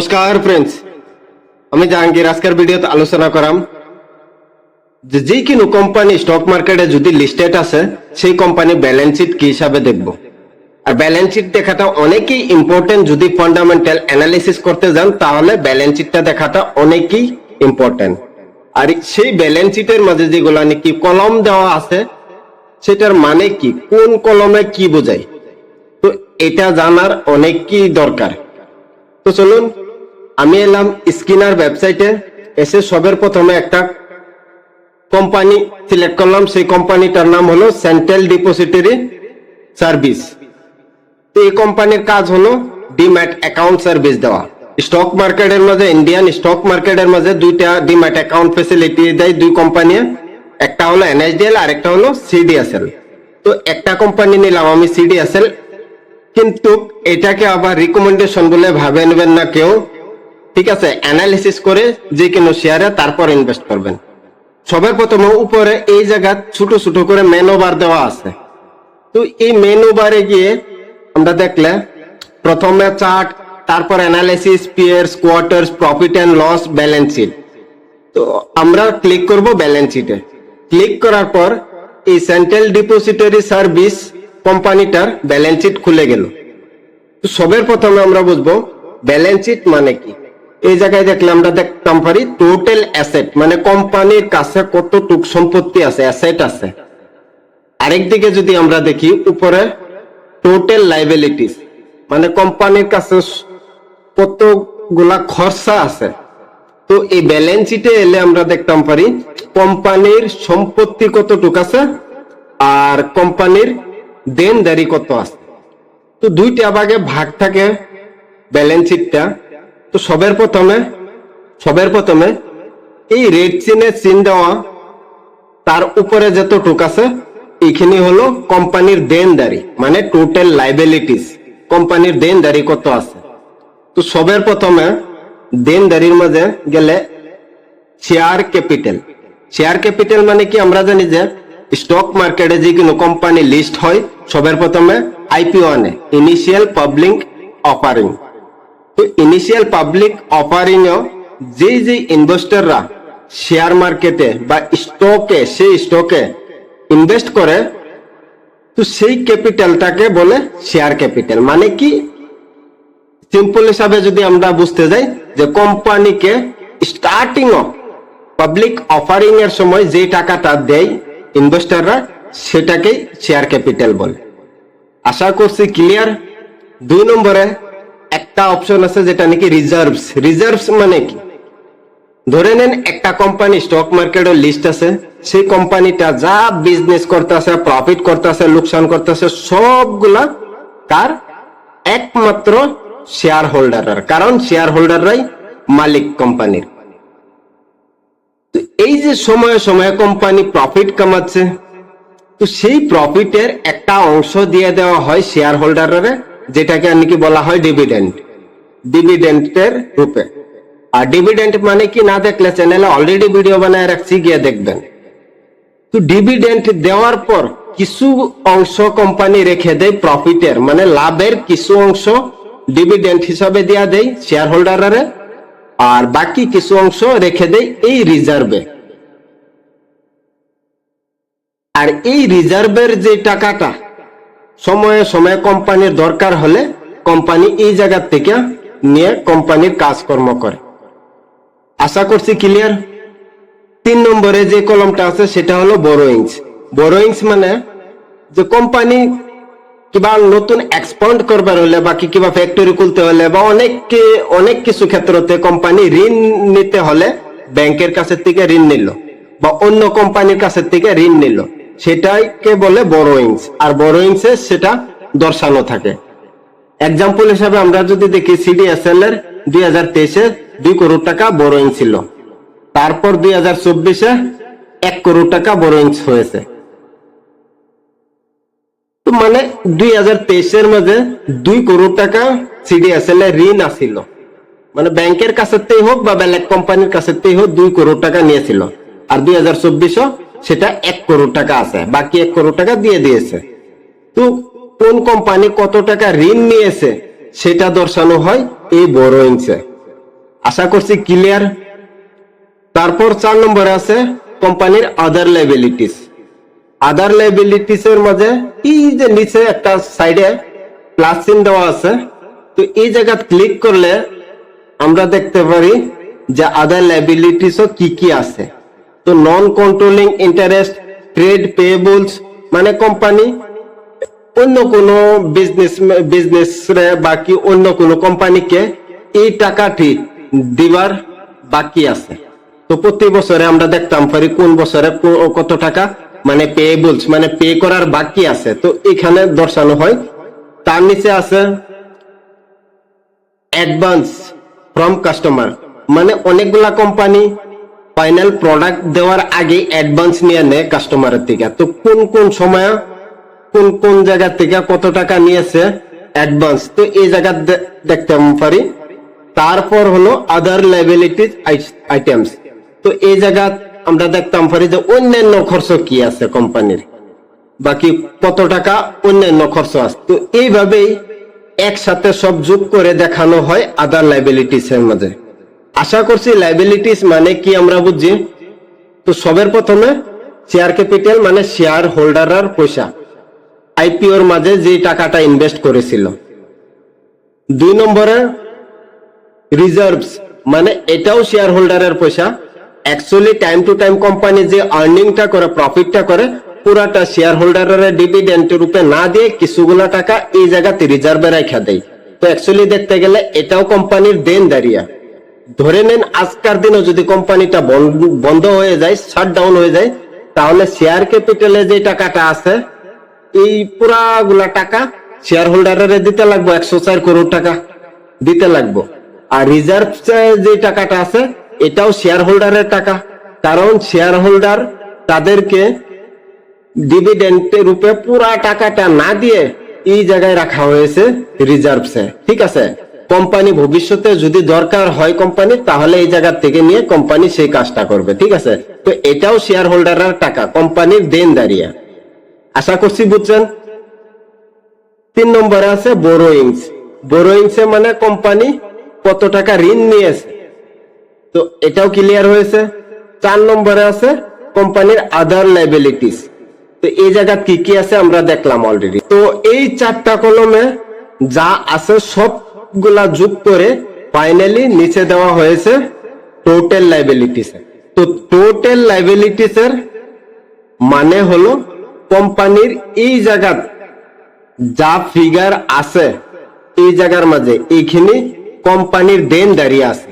নমস্কার ফ্রেন্ডস আমি জাহাঙ্গীর। আজকের ভিডিওতে আলোচনা করাম যে যে কোনো কোম্পানি স্টক মার্কেটে যদি লিস্টেড আছে, সেই কোম্পানি ব্যালেন্স শিট কি হিসাবে দেখব? আর ব্যালেন্স শিট দেখাটা অনেকই ইম্পর্টেন্ট যদি ফান্ডামেন্টাল অ্যানালিসিস করতে যান, তাহলে ব্যালেন্স শিটটা দেখাটা অনেকই ইম্পর্টেন্ট আর সেই ব্যালেন্স শিটের মাঝে যেগুলো নাকি কলম দেওয়া আছে, সেটার মানে কি? কোন কলমে কি বোঝায়? তো এটা জানার অনেকই দরকার। তো চলুন আমি এলাম স্কিনার ওয়েবসাইটে এসে সবের প্রথমে একটা কোম্পানি সিলেক্ট করলাম। সেই কোম্পানিটার নাম হলো সেন্ট্রাল ডিপোজিটরি সার্ভিস তো এই কোম্পানির কাজ হলো ডিম্যাট অ্যাকাউন্ট সার্ভিস দেওয়া। স্টক মার্কেটের মাঝে ইন্ডিয়ান স্টক মার্কেটের মাঝে দুইটা ডিম্যাট অ্যাকাউন্ট ফেসিলিটি দেয় দুই কোম্পানি একটা হলো এনএসডিএল আর একটা হলো সিডিএসএল তো একটা কোম্পানি নিলাম আমি সিডিএসএল কিন্তু এটাকে আবার রিকমেন্ডেশন বলে ভাবে নেবেন না কেউ। ঠিক আছে অ্যানালিসিস করে যে কোনো শেয়ারে তারপর ইনভেস্ট করবেন। সবার প্রথমে উপরে এই জায়গা ছোট ছোট করে মেনু বার দেওয়া আছে। তো এই মেনু বারে গিয়ে আমরা দেখলে প্রথমে চার্ট তারপর analysis peers quarters profit and loss balance sheet তো আমরা ক্লিক করব ব্যালেন্স শিটে ক্লিক করার পর এই সেন্ট্রাল ডিপোজিটরি সার্ভিস কোম্পানিটার ব্যালেন্স শিট খুলে গেল। তো সবের প্রথমে আমরা বুঝব ব্যালেন্স শিট মানে কি? এই জায়গায় দেখলে আমরা দেখতাম পারি টোটাল অ্যাসেট মানে কোম্পানির কাছে কতটুক সম্পত্তি আছে অ্যাসেট আছে। আরেকদিকে যদি আমরা দেখি, উপরে টোটাল লাইবিলিটিস মানে কোম্পানির কাছে কতগুলা খরচা আছে। তো এই ব্যালেন্স শিটে এলে আমরা দেখতাম পারি কোম্পানির সম্পত্তি কতটুক আছে আর কোম্পানির দেনদারি কত আছে। তো দুইটা ভাগে ভাগ থাকে ব্যালেন্স শিটটা তো সবের প্রথমে সবের প্রথমে এই রেড চিনে চিন দেওয়া, তার উপরে যতটুক আছে এইখানে হলো কোম্পানির দেনদারি মানে টোটাল লাইবিলিটিস কোম্পানির দেনদারি কত আছে। তো সবের প্রথমে দেনদারির মাঝে গেলে শেয়ার ক্যাপিটাল শেয়ার ক্যাপিটাল মানে কি আমরা জানি যে স্টক মার্কেটে যে কোনো কোম্পানি লিস্ট হয়, সবের প্রথমে আইপিও আনে ইনিশিয়াল পাবলিক অফারিং তো ইনিশিয়াল পাবলিক অফারিং যে যে ইনভেস্টররা শেয়ার মার্কেটে বা স্টকে সেই স্টকে ইনভেস্ট করে, তো সেই ক্যাপিটালটাকে বলে শেয়ার ক্যাপিটাল মানে কি? সিম্পল হিসাবে যদি আমরা বুঝতে যাই যে কোম্পানিকে স্টার্টিং অফ পাবলিক অফারিং এর সময় যে টাকাটা দেয় ইনভেস্টররা সেটাকেই শেয়ার ক্যাপিটাল বলে। আশা করছি ক্লিয়ার দুই নম্বরে একটা অপশন আছে যেটা নাকি রিজার্ভস রিজার্ভস মানে কি? ধরে নেন একটা কোম্পানি স্টক মার্কেটের লিস্ট আছে। সেই কোম্পানিটা যা বিজনেস করতেছে প্রফিট করতেছে, লোকসান করতেছে, সবগুলা তার একমাত্র শেয়ার হোল্ডাররা কারণ শেয়ার হোল্ডাররাই মালিক কোম্পানির তো এই যে সময়ে সময়ে কোম্পানি প্রফিট কামাচ্ছে, তো সেই প্রফিটের একটা অংশ দিয়ে দেওয়া হয় শেয়ার হোল্ডারের যেটাকে নাকি বলা হয় ডিভিডেন্ড ডিভিডেন্টের রূপে। আর ডিভিডেন্ট মানে কি না দেখলে চ্যানেলে অলরেডি ভিডিও বানায় রাখছি, গিয়ে দেখবেন। তো ডিভিডেন্ট দেওয়ার পর কিছু অংশ কোম্পানি রেখে দেয় প্রফিটের মানে লাভের কিছু অংশ ডিভিডেন্ট হিসাবে দেয়া দেয় শেয়ার হোল্ডারের আর বাকি কিছু অংশ রেখে দেয় এই রিজার্ভে আর এই রিজার্ভের যে টাকাটা সময়ে সময়ে কোম্পানির দরকার হলে কোম্পানি এই জায়গা থেকে নিয়ে কোম্পানির কাজকর্ম করে। আশা করছি ক্লিয়ার তিন নম্বরে যে কলমটা আছে, সেটা হলো বোরোইংস বোরোইংস মানে যে কোম্পানি কিবা নতুন এক্সপান্ড করবার হলে বা কি কিবা ফ্যাক্টরি খুলতে হলে বা অনেক অনেক কিছু ক্ষেত্রতে কোম্পানি ঋণ নিতে হলে ব্যাংকের কাছে থেকে ঋণ নিল বা অন্য কোম্পানির কাছে থেকে ঋণ নিল। সেটাকে বলে বোরোইংস আর বোরোইংস এ সেটা দর্শানো থাকে। এক্সাম্পল হিসাবে আমরা যদি দেখি সিডিএসএল এর দুই হাজার তেইশে দুই করোড় টাকা বোরোইং ছিল। তারপর দুই হাজার চব্বিশে এক করোড় টাকা বোরোইংস হয়েছে। তো মানে দুই হাজার তেইশের মাঝে দুই করোড় টাকা সিডিএসএল এর ঋণ আসিল মানে ব্যাংকের কাছেতেই হোক বা বেলেগ কোম্পানির কাছেতেই হোক দুই করোড় টাকা নিয়েছিল। আর দুই হাজার চব্বিশও সেটা এক করোড় টাকা আছে, বাকি এক করোড় টাকা দিয়ে দিয়েছে। তো কোন কোম্পানি কত টাকা ঋণ নিয়েছে সেটা দর্শানো হয় এই বোরোইংসে আশা করছি ক্লিয়ার তারপর চার নম্বরে আছে কোম্পানির আদার লাইবিলিটিস আদার লাইবিলিটিস এর মাঝে এই যে নিচে একটা সাইডে প্লাস চিহ্ন দেওয়া আছে। তো এই জায়গা ক্লিক করলে আমরা দেখতে পারি যে আদার লাইবিলিটিসও কি কি আছে। তো non controlling interest trade payables মানে কোম্পানি অন্য কোনো বিজনেস বিজনেস বাকি অন্য কোনো কোম্পানিকে এই টাকাটি দিবার বাকি আছে। তো প্রতি বছরে আমরা দেখতাম, পারি কোন বছরে কত টাকা মানে পেয়েবলস মানে পে করার বাকি আছে। তো এখানে দর্শানো হয়, তার নিচে আছে অ্যাডভান্স ফ্রম কাস্টমার মানে অনেকগুলা কোম্পানি ফাইনাল প্রোডাক্ট দেওয়ার আগে অ্যাডভান্স নিয়ে নেয় কাস্টমারের থেকে তো কোন কোন সময় কোন কোন জায়গা থেকে কত টাকা নিয়েছে? অ্যাডভান্স তো এই জায়গা দেখতে পারি। তারপর হলো আদার লাইবিলিটিজ আইটেমস তো এই জায়গা আমরা দেখতাম পারি যে অন্যান্য খরচ কি আছে কোম্পানির বাকি কত টাকা অন্যান্য খরচ আছে? তো এইভাবেই একসাথে সব যোগ করে দেখানো হয় আদার লাইবিলিটিস এর মাঝে আশা করছি লাইবিলিটিস মানে কি আমরা বুঝছি তো সবের প্রথমে শেয়ার ক্যাপিটাল মানে শেয়ার হোল্ডারের পয়সা। আইপিওর মাঝে যে টাকাটা ইনভেস্ট করেছিল। দুই নম্বরে রিজার্ভস মানে এটাও শেয়ার হোল্ডারের পয়সা। Actually time to time company যে আর্নিংটা করে প্রফিটটা করে, পুরাটা শেয়ার হোল্ডারের ডিভিডেন্ট রূপে না দিয়ে কিছুগুলা টাকা এই জায়গাতে রিজার্ভে রাখা দেয়। তো অ্যাকচুয়ালি দেখতে গেলে এটাও কোম্পানির দেন দাঁড়িয়া। ধরে নেন আজকার দিনে যদি কোম্পানিটা বন্ধ হয়ে যায় শাট ডাউন হয়ে যায়, তাহলে শেয়ার ক্যাপিটালে যে টাকাটা আছে এই পুরাগুলা টাকা শেয়ার হোল্ডারের দিতে লাগবে, একশো চার করোড় টাকা দিতে লাগবো। আর রিজার্ভ যে টাকাটা আছে, এটাও শেয়ার হোল্ডারের টাকা। কারণ শেয়ার হোল্ডার তাদেরকে ডিভিডেন্টের রূপে পুরা টাকাটা না দিয়ে এই জায়গায় রাখা হয়েছে রিজার্ভসে ঠিক আছে? কোম্পানি ভবিষ্যতে যদি দরকার হয় কোম্পানি তাহলে এই জায়গা থেকে নিয়ে কোম্পানি সেই কাজটা করবে। ঠিক আছে? তো এটাও শেয়ার হোল্ডারের টাকা কোম্পানির দেন দাঁড়িয়ে আশা করছি বুঝছেন? তিন নম্বরে আছে বোরোইংস বোরোইংস মানে কোম্পানি কত টাকা ঋণ নিয়েছে। তো এটাও ক্লিয়ার হয়েছে। চার নম্বরে আছে কোম্পানির আদার লাইবিলিটিস তো এই জায়গা কি কি আছে আমরা দেখলাম অলরেডি তো এই চারটা কলমে যা আছে সবগুলা যোগ করে ফাইনালি নিচে দেওয়া হয়েছে টোটাল লাইবিলিটিস তো টোটাল লাইবিলিটিস এর মানে হলো কোম্পানির এই জায়গা যা ফিগার আছে, এই জায়গার মাঝে এইখানে কোম্পানির দেন দাঁড়িয়ে আছে।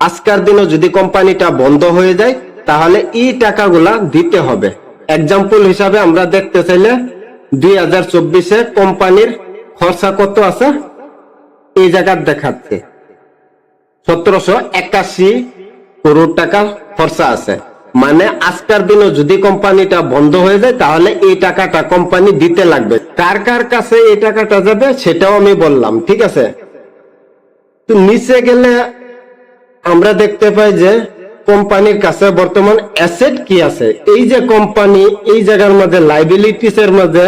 আজকার দিনে যদি কোম্পানিটা বন্ধ হয়ে যায়, তাহলে এই টাকাগুলা দিতে হবে। এক্সাম্পল হিসাবে আমরা দেখতে চাইলে দুই হাজার চব্বিশে কোম্পানির খরচা কত আছে? এই জায়গার দেখাচ্ছে। সতেরোশো একাশি করোড় টাকা খরচা আছে। মানে আজকের দিনে যদি কোম্পানিটা বন্ধ হয়ে যায়, তাহলে এই টাকাটা কোম্পানি দিতে লাগবে। কার কার কাছে এই টাকাটা যাবে, সেটাও আমি বললাম, ঠিক আছে? তো নিচে গেলে আমরা দেখতে পাই যে কোম্পানির কাছে বর্তমান অ্যাসেট কি আছে? এই যে কোম্পানি এই জায়গার মধ্যে লাইবিলিটিস এর মধ্যে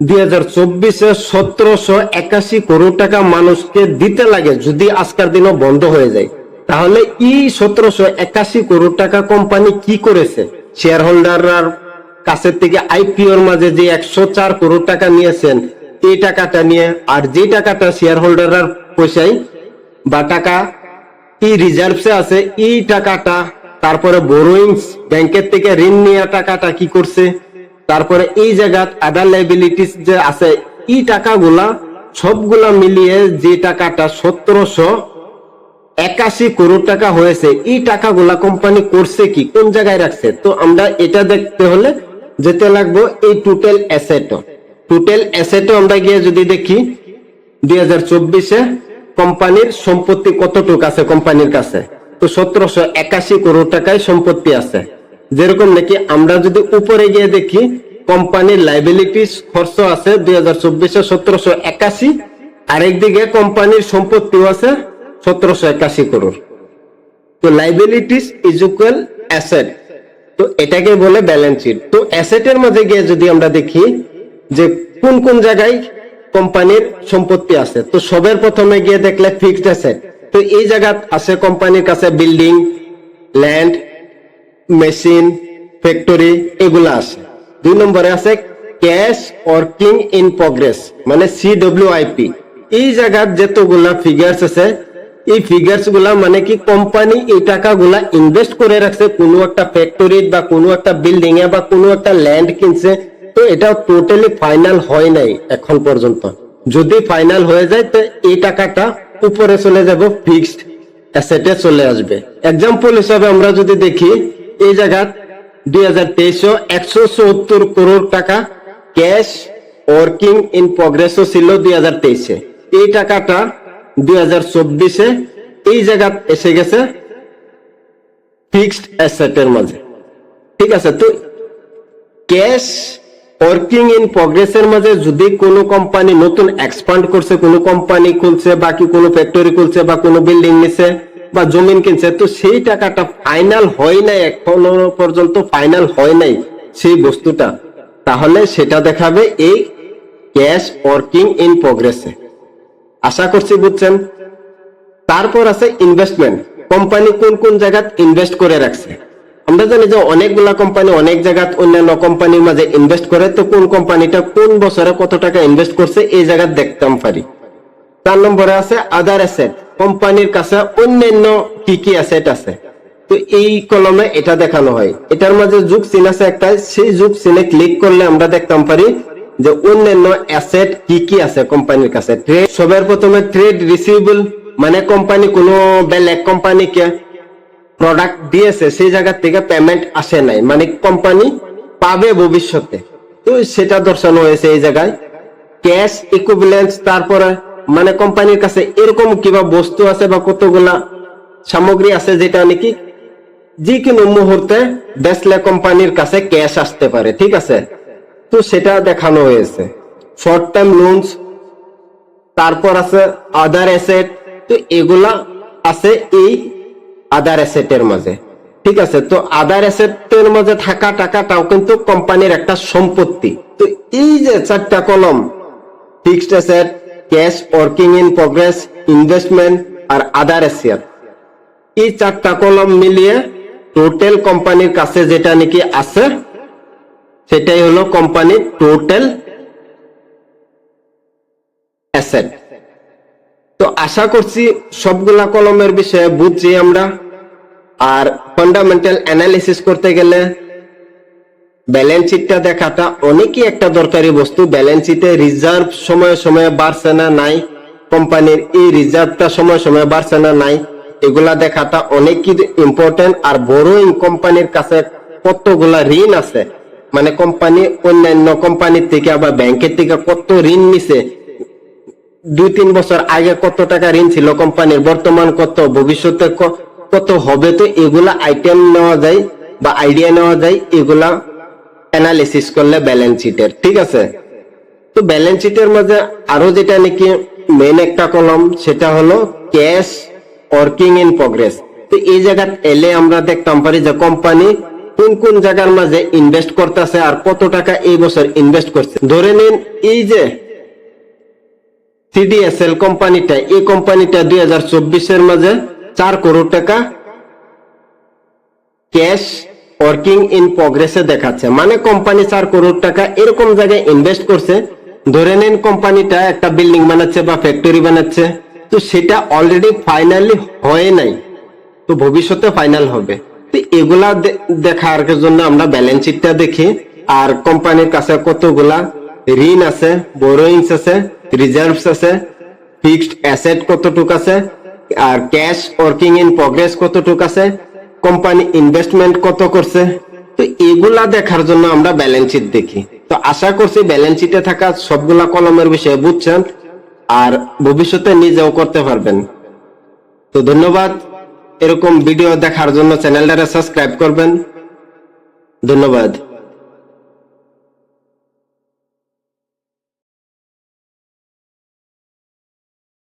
দুই হাজার চব্বিশে সতেরোশো একাশি করোড় টাকা মানুষকে দিতে লাগে, যদি আজকের দিনও বন্ধ হয়ে যায়। তাহলে এই সতেরোশো একাশি করোড় টাকা কোম্পানি কি করেছে? শেয়ার হোল্ডার কাছের থেকে আইপিওর মাঝে যে একশো চার করোড় টাকা নিয়েছেন, এই টাকাটা নিয়ে আর যে টাকাটা শেয়ার হোল্ডার পয়সায় বা টাকা এই রিজার্ভসে আছে, এই টাকাটা তারপরে বোরোইংস ব্যাংকের থেকে ঋণ নেওয়া টাকাটা কি করছে? তারপরে এই জায়গাত আদার লাইবিলিটিস যে আছে, এই টাকাগুলা সবগুলা মিলিয়ে যে টাকাটা সতেরোশো একাশি করোড় টাকা হয়েছে। এই টাকাগুলা কোম্পানি করছে কি? কোন জায়গায় রাখছে? তো আমরা এটা দেখতে হলে যেতে লাগবো এই টোটাল অ্যাসেটও টোটাল অ্যাসেটও আমরা গিয়ে যদি দেখি, দুই হাজার চব্বিশে কোম্পানির সম্পত্তি কতটুকু আছে কোম্পানির কাছে? তো সতেরোশো একাশি করোড় টাকায় সম্পত্তি আছে। যেরকম নাকি আমরা যদি উপরে গিয়ে দেখি কোম্পানির লাইবিলিটিস খরচ আছে দুই হাজার চব্বিশে সতেরোশো একাশি। আরেকদিকে কোম্পানির সম্পত্তিও আছে সতেরোশো একাশি করোড় তো লাইবিলিটিস ইজ ইকুয়াল অ্যাসেট তো এটাকে বলে ব্যালেন্স শিট তো অ্যাসেটের মধ্যে গিয়ে যদি আমরা দেখি যে কোন কোন জায়গায় কোম্পানির সম্পত্তি আছে, তো সবের প্রথমে গিয়ে দেখলে ফিক্সড অ্যাসেট তো এই জায়গাত আছে কোম্পানির কাছে বিল্ডিং ল্যান্ড মেশিন ফ্যাক্টরি এগুলা আছে। দুই নম্বরে আছে ক্যাশ ওয়ার্কিং ইন প্রগ্রেস মানে সিডব্লিউআইপি এই জায়গার যতগুলা ফিগার্স আছে এই ফিগার্সগুলা মানে কি কোম্পানি এই টাকাগুলা ইনভেস্ট করে রাখছে, কোনো একটা ফ্যাক্টরি বা কোনো একটা বিল্ডিং এ বা কোনো একটা ল্যান্ড কিনছে, তো এটা টোটালি ফাইনাল হয় নাই এখন পর্যন্ত। যদি ফাইনাল হয়ে যায়, তো এই টাকাটা উপরে চলে যাব ফিক্সড অ্যাসেটে চলে আসবে। এক্সাম্পল হিসাবে আমরা যদি দেখি, এই জায়গা দুই হাজার তেইশশো একশো চৌত্তর করোড় টাকা ক্যাশ ওয়ার্কিং ইন প্রগ্রেসও ছিল দুই হাজার তেইশে। এই টাকাটা দুই হাজার চব্বিশে এই জায়গা এসে গেছে ফিক্সড অ্যাসেটের মাঝে। ঠিক আছে, তো ক্যাশ ওয়ার্কিং ইন প্রগ্রেসের মাঝে যদি কোনো কোম্পানি নতুন এক্সপান্ড করছে, কোনো কোম্পানি খুলছে বাকি কোনো ফ্যাক্টরি খুলছে বা কোনো বিল্ডিং নিছে বা জমিন কিনছে, তো সেই টাকাটা ফাইনাল হয় নাই, এখনও পর্যন্ত ফাইনাল হয় নাই সেই বস্তুটা, তাহলে সেটা দেখাবে এই ক্যাশ ওয়ার্কিং ইন প্রগ্রেসে আশা করছি বুঝছেন? তারপর আছে ইনভেস্টমেন্ট কোম্পানি কোন কোন জায়গাত ইনভেস্ট করে রাখছে? আমরা জানি যে অনেকগুলা কোম্পানি অনেক জায়গাত অন্যান্য কোম্পানির মাঝে ইনভেস্ট করে, তো কোন কোম্পানিটা কোন বছরে কত টাকা ইনভেস্ট করছে এই জায়গাত দেখতাম পারি। চার নম্বরে আছে আদার অ্যাসেট কোম্পানির কাছে অন্যান্য কি কি অ্যাসেট আছে? তো এই কলমে এটা দেখানো হয়। এটার মাঝে যুগ সিন আছে একটা সেই যুগ সিনে ক্লিক করলে আমরা দেখতাম পারি যে অন্যান্য অ্যাসেট কি কি আছে কোম্পানির কাছে? ট্রেড সবার প্রথমে ট্রেড রিসিভেবল মানে কোম্পানি কোনো বেলেগ কোম্পানিকে প্রোডাক্ট দিয়েছে, সেই জায়গা থেকে পেমেন্ট আসে নাই। মানে কোম্পানি পাবে ভবিষ্যতে। তো সেটা দর্শানো হয়েছে এই জায়গায়। ক্যাশ ইকুইভ্যালেন্স তারপরে মানে কোম্পানির কাছে এরকম কিবা বস্তু আছে বা কতগুলা সামগ্রী আছে যেটা নাকি যে কোনো মুহূর্তে বেচলে কোম্পানির কাছে ক্যাশ আসতে পারে, ঠিক আছে? তো সেটা দেখানো হয়েছে। শর্ট টাইম লোনস তারপর আছে আদার অ্যাসেট তো এগুলা আছে এই আদার অ্যাসেটের মাঝে। ঠিক আছে, তো আদার অ্যাসেটের মাঝে থাকা টাকাটাও কিন্তু কোম্পানির একটা সম্পত্তি। তো এই যে চারটা কলম fixed asset cash working in progress investment R other asset এই চারটা কলম মিলিয়ে টোটাল কোম্পানির কাছে যেটা নাকি আছে সেটাই হলো কোম্পানির টোটাল অ্যাসেট তো আশা করছি সবগুলা কলমের বিষয়ে বুঝছি আমরা। আর ফান্ডামেন্টাল অ্যানালিসিস করতে গেলে ব্যালেন্স শিটটা দেখাটা অনেকই একটা দরকারি বস্তু। ব্যালেন্স শিটে রিজার্ভ সময়ে সময়ে বাড়ছে না, নাই? কোম্পানির এই রিজার্ভটা সময় সময় বাড়ছে না, নাই? এগুলা দেখাটা অনেকই ইম্পর্টেন্ট আর বড়োইং কোম্পানির কাছে কতগুলা ঋণ আছে মানে কোম্পানি, অন্যান্য কোম্পানির থেকে আবার ব্যাংকের থেকে কত ঋণ নিছে? দুই, তিন বছর আগে কত টাকা ঋণ ছিল? কোম্পানির বর্তমান কত? ভবিষ্যতে কত হবে? তো এগুলা আইটেম নেওয়া যায় বা আইডিয়া নেওয়া যায়, এগুলা অ্যানালিসিস করলে ব্যালেন্স শিটের ঠিক আছে? তো ব্যালেন্স শিটের মাঝে আরও যেটা নাকি মেন একটা কলম সেটা হলো ক্যাশ ওয়ার্কিং ইন প্রগ্রেস তো এই জায়গা এলে আমরা দেখতাম পারি যে কোম্পানি কোন কোন জায়গার মাঝে ইনভেস্ট করতেছে আর কত টাকা এই বছর ইনভেস্ট করছে? ধরে নিন এই যে সিডিএসএল কোম্পানিটা এই কোম্পানিটা দুই হাজার চব্বিশের মাঝে চার করোড় টাকা ক্যাশ ওয়ার্কিং ইন প্রগ্রেসে দেখাচ্ছে। মানে কোম্পানি চার করোড় টাকা এরকম জায়গায় ইনভেস্ট করছে। ধরে নেন কোম্পানিটা একটা বিল্ডিং বানাচ্ছে বা ফ্যাক্টরি বানাচ্ছে। তো সেটা অলরেডি ফাইনালি হয় নাই। তো ভবিষ্যতে ফাইনাল হবে। তো এগুলা দেখার জন্য আমরা ব্যালেন্স শিটটা দেখি। আর কোম্পানির কাছে কতগুলা ঋণ আছে বোরোইংস আছে রিজার্ভস আছে ফিক্সড অ্যাসেট কতটুক আছে, আর ক্যাশ ওয়ার্কিং ইন প্রগ্রেস কতটুক আছে কোম্পানি ইনভেস্টমেন্ট কত করছে। তো এগুলা দেখার জন্য আমরা ব্যালেন্স শিট দেখি। তো আশা করছি ব্যালেন্স শিটে থাকা সবগুলা কলমের বিষয়ে বুঝছেন, আর ভবিষ্যতে নিজেও করতে পারবেন। তো ধন্যবাদ। এরকম ভিডিও দেখার জন্য চ্যানেলটারে সাবস্ক্রাইব করবেন। ধন্যবাদ।